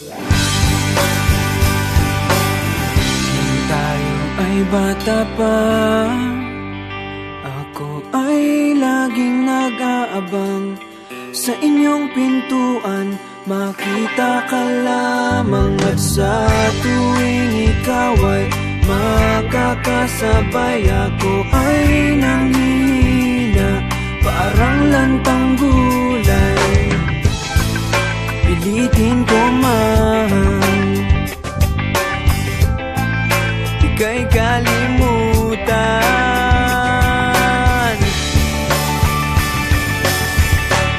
Nung tayo ay bata pa Ako ay laging nag-aabang. Sa inyong pintuan Makita ka lamang. At sa tuwing ikaw ay makakasabay Ako ay nanghihina Parang lantang gulay. Pilitin Ika'y kalimutan.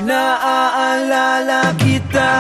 Naaalala kita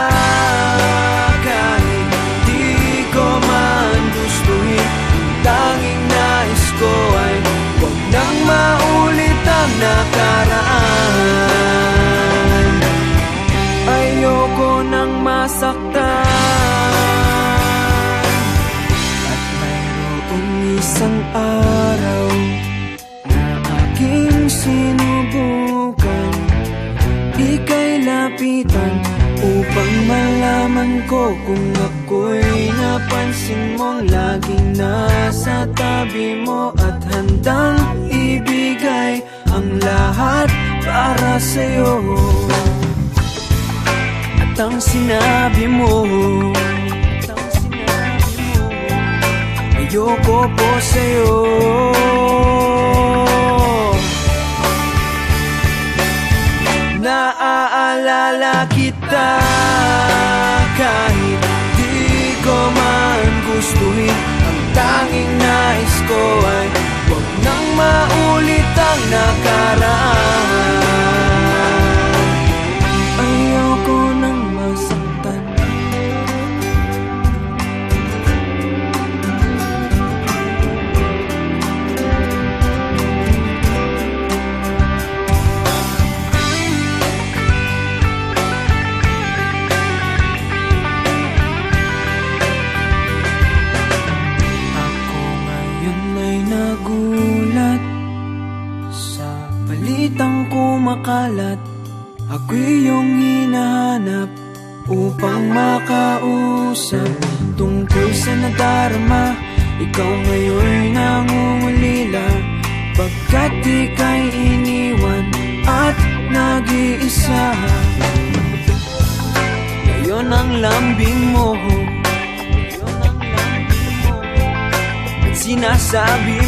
Ika'y lapitan Upang malaman ko kung ako'y napansin mong Laging nasa tabi mo At handang ibigay ang lahat para sa'yo. At ang sinabi mo Ayoko po sa'yo Naaalala kita Kahit di ko man gustuhin. Ang tanging nais ko ay Huwag nang maulit ang nakaraan balitang kumakalat Ako'y iyong hinahanap Upang makausap. Tungkol sa nadarama Ikaw ngayon nangungulila. Pagkat ika'y iniwan At nag-iisa. Ngayon ang lambing mo. At sinasabi